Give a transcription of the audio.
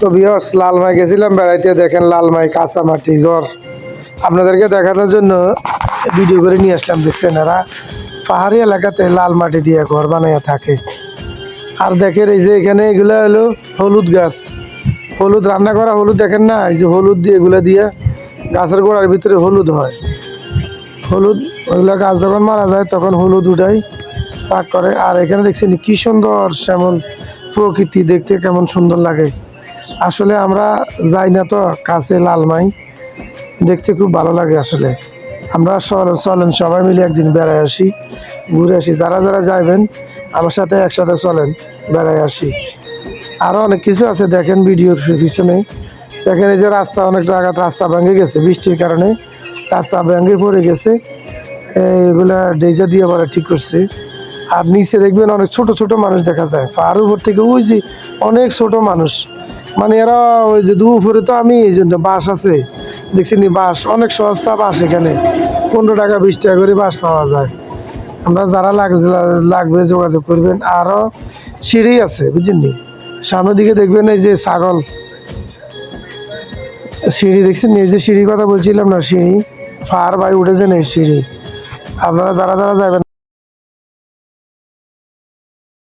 তো বিয়স লালমাই গেছিলাম, বেড়াইতে দেখেন লালমাই কাঁচা মাটি ঘর। আপনাদেরকে দেখানোর জন্য ভিডিও করে নিয়ে আসলাম, দেখছেন এরা? পাহাড়ি এলাকাতে লাল মাটি দিয়ে ঘর বানাইয়া থাকে। আর দেখেন এই যে এখানে এগুলো হলো হলুদ গাছ। হলুদ রান্না করা হলুদ দেখেন না? এই যে হলুদ দিয়ে এগুলো দিয়ে গাছের গোড়ার ভিতরে হলুদ হয়। হলুদ, ওইগুলো গাছ যখন মারা যায়, তখন হলুদ উঠাই, পাক করে। আর এখানে দেখছেন কি সুন্দর, সেমন প্রকৃতি দেখতে কেমন সুন্দর লাগে। আসলে আমরা যাই না তো, কাছে লালমাই দেখতে খুব ভালো লাগে আসলে। আমরা চল- চলেন, সবাই মিলে একদিন বেড়ায় আসি, ঘুরে আসি। যারা যারা যাবেন আমার সাথে একসাথে চলেন, বেড়ায় আসি। আরও অনেক কিছু আছে, দেখেন ভিডিওর পিছনে। দেখেন এই যে রাস্তা, অনেক জায়গাতে রাস্তা ভেঙে গেছে বৃষ্টির কারণে। রাস্তা ভেঙে পড়ে গেছে। এগুলা ডেজা দিয়ে আবার ঠিক করছে। আর নিচে দেখবেন অনেক ছোট ছোট মানুষ দেখা যায়। আর উপর থেকে ওই যে অনেক ছোট মানুষ। মানে এরা ওই যে দুপুরে তো আমি এই জন্য বাস আছে। দেখছি নি বাস অনেক সস্তা বাস এখানে। পনেরো টাকা, বিশ টাকা করে বাস পাওয়া যায়। আমরা যারা লাগবে লাগবে যোগাযোগ করবেন। আরও সিঁড়ি আছে, বুঝছেন নি? সামনের দিকে দেখবেন এই যে ছাগল। সিঁড়ি দেখছেন এই যে সিঁড়ির কথা বলছিলাম না, সিঁড়ি? ফার ভাই উঠেছেন এই সিঁড়ি। আপনারা যারা যারা যাবেন